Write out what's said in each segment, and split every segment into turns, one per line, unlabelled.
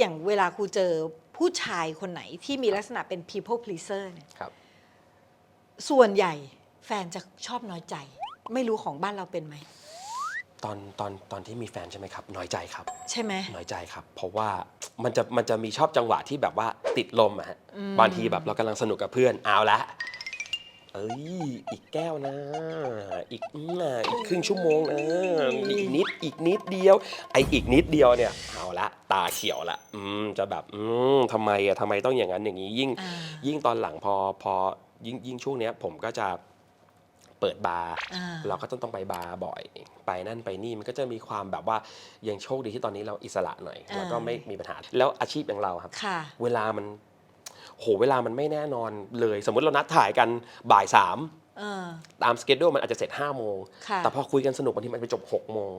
อย่างเวลาครูเจอผู้ชายคนไหนที่มีลักษณะเป็น people pleaser เนี่ย
ครับ
ส่วนใหญ่แฟนจะชอบน้อยใจ ไม่รู้ของบ้านเราเป็นไหม
ตอนตอนตอนที่มีแฟนใช่ไหมครับน้อยใจครับ
ใช่ไหม
น้อยใจครับ เพราะว่ามันจะมันจะมีชอบจังหวะที่แบบว่าติดลมอะฮะ
อืม
บางทีแบบเรากำลังสนุกกับเพื่อนเอาละเอ้ยอีกแก้วนะ อีกอืมอะอีกครึ่งชั่วโมงนะอีก นิดอีกนิดเดียว ไออีกนิดเดียวเนี่ยเอาละตาเขียวละอืมจะแบบอืมทำไมอะทำไมต้องอย่างนั้นอย่างนี้ยิ่ง
อ่า
ยิ่งตอนหลังพอพอยิ่งยิ่งช่วงเนี้ยผมก็จะเปิดบาร์
อ่า
เราก็ต้องต้องไปบาร์บ่อย ไปนั่นไปนี่มันก็จะมีความแบบว่ายังโชคดีที่ตอนนี้เราอิสระหน่อย
อ่า
แล้วก็ไม่มีปัญหาแล้วอาชีพอย่างเราครับ
ค่ะ
เวลามันโหเวลามันไม่แน่นอนเลย สมมติเรานัดถ่ายกันบ่ายสาม
เออ
ตามสเกจดูมันอาจจะเสร็จ5้าโมง
ค่ะ
แต่พอคุยกันสนุกบางทีมันไปจบ6กโมง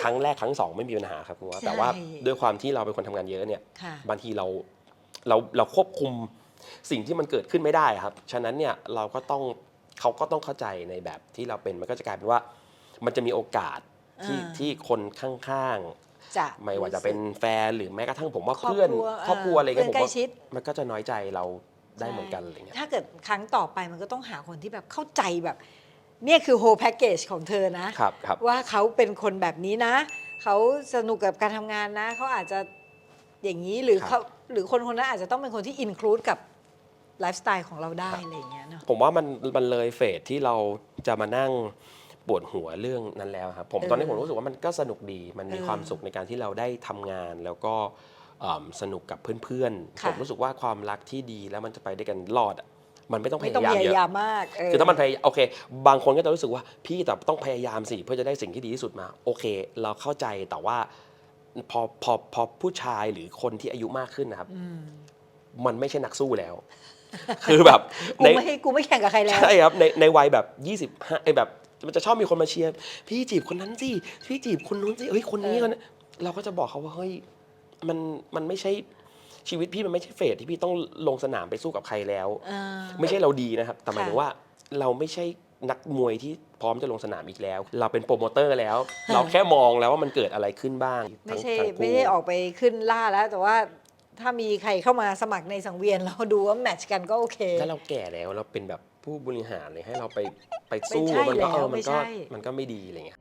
ครั้งแรกครั้งสองไม่มีปัญหาครับคุณว่า
ใช่
แต่ว่าด้วยความที่เราเป็นคนทำงานเยอะเนี่ย
ค่ะ
บางทีเราเราเราควบคุมสิ่งที่มันเกิดขึ้นไม่ได้ครับ ฉะนั้นเนี่ยเราก็ต้องเขาก็ต้องเข้าใจในแบบที่เราเป็นมันก็จะกลายเป็นว่า มันจะมีโอกาสที่
อ่า
ที่คนข้าง
จะ
ๆ ไม่ว่าจะเป็นแฟนหรือแม้กระทั่งผมว่า
ครอบ
เพื่อน
ครัว
ครอบครัวอะไรเงี้ย
เพื่
ผ
อน
ม
ใกล้
ว่า
ชิด
มันก็จะน้อยใจเรา ได้เหมือนกันอะไรเงี้ย
ถ้าเกิดครั้งต่อไปมันก็ต้องหาคนที่แบบเข้าใจแบบ เนี่ยคือ whole package ของเธอนะ
ครับครับ
ว่าเขาเป็นคนแบบนี้นะ เขาสนุกกับการทำงานนะ เขาอาจจะอย่างนี้หรือ
ครับ
เขาหรือคนคนนั้นอาจจะต้องเป็นคนที่อินคลูดกับไลฟ์สไตล์ของเราได้อะไรอย่างเงี้ยเนาะ
ผมว่ามันมันเลยเฟสที่เราจะมานั่งปวดหัวเรื่องนั้นแล้วครับผม
เออ
ตอนนี้ผมรู้สึกว่ามันก็สนุกดีมันมี
เออ
ความสุขในการที่เราได้ทำงานแล้วก็เอิ่ม สนุกกับเพื่อนๆ
ค่ะ
ผมรู้สึกว่าความรักที่ดีแล้วมันจะไปด้วยกันรอดอะมันไม่ต้องพ
ไม่ต้อง
ยายาม
พ
เย
ยายา
อะ
มมากเคื
อถ้ามันพยายโอเค บางคนก็จะรู้สึกว่าพี่แต่ต้องพยายามสิเพื่อจะได้สิ่งที่ดีที่สุดมา โอเค เราเข้าใจแต่ว่าพอพอพอผู้ชายหรือคนที่อายุมากขึ้นนะครับ
อืม
มันไม่ใช่นักสู้แล้ว คือแบบ
กู
ใน
ไม่ให้กูไม่แข่งกับใครแล้ว
ใช่ครับในในวัยแบบ25ไอ้แบบมันจะชอบมีคนมาเชียร์พี่จีบคนนั้นสิพี่จีบคนนู้นสิเฮ้ยคนนี้
เออ
คนนั้นเราก็จะบอกเขาว่าเฮ้ย มันมันไม่ใช่ชีวิตพี่มันไม่ใช่เฟสที่พี่ต้องลงสนามไปสู้กับใครแล้ว
อ่า
ไม่ใช่เราดีนะครับ แต่หมาย
ค่ะ
ถึงว่าเราไม่ใช่นักมวยที่พร้อมจะลงสนามอีกแล้ว เราเป็นโปรโมเตอร์แล้ว เราแค่มองแล้วว่ามันเกิดอะไรขึ้นบ้าง
ไม่
ทั้ง
ใช่
ทั้งคู่
ไม่ได้ออกไปขึ้นล่าแล้ว แต่ว่าถ้ามีใครเข้ามาสมัครในสังเวียน เราดูว่าแมทช์กันก็โอเค
ถ้าเราแก่แล้วเราเป็นแบบผู้บริหารเลยให้เราไปไปสู้
ไม่ใช่
มันก็เออ
แล้ว
มัน
ไม่
ก็
ใช่
มันก็ไม่ดีอะไรเงี้ย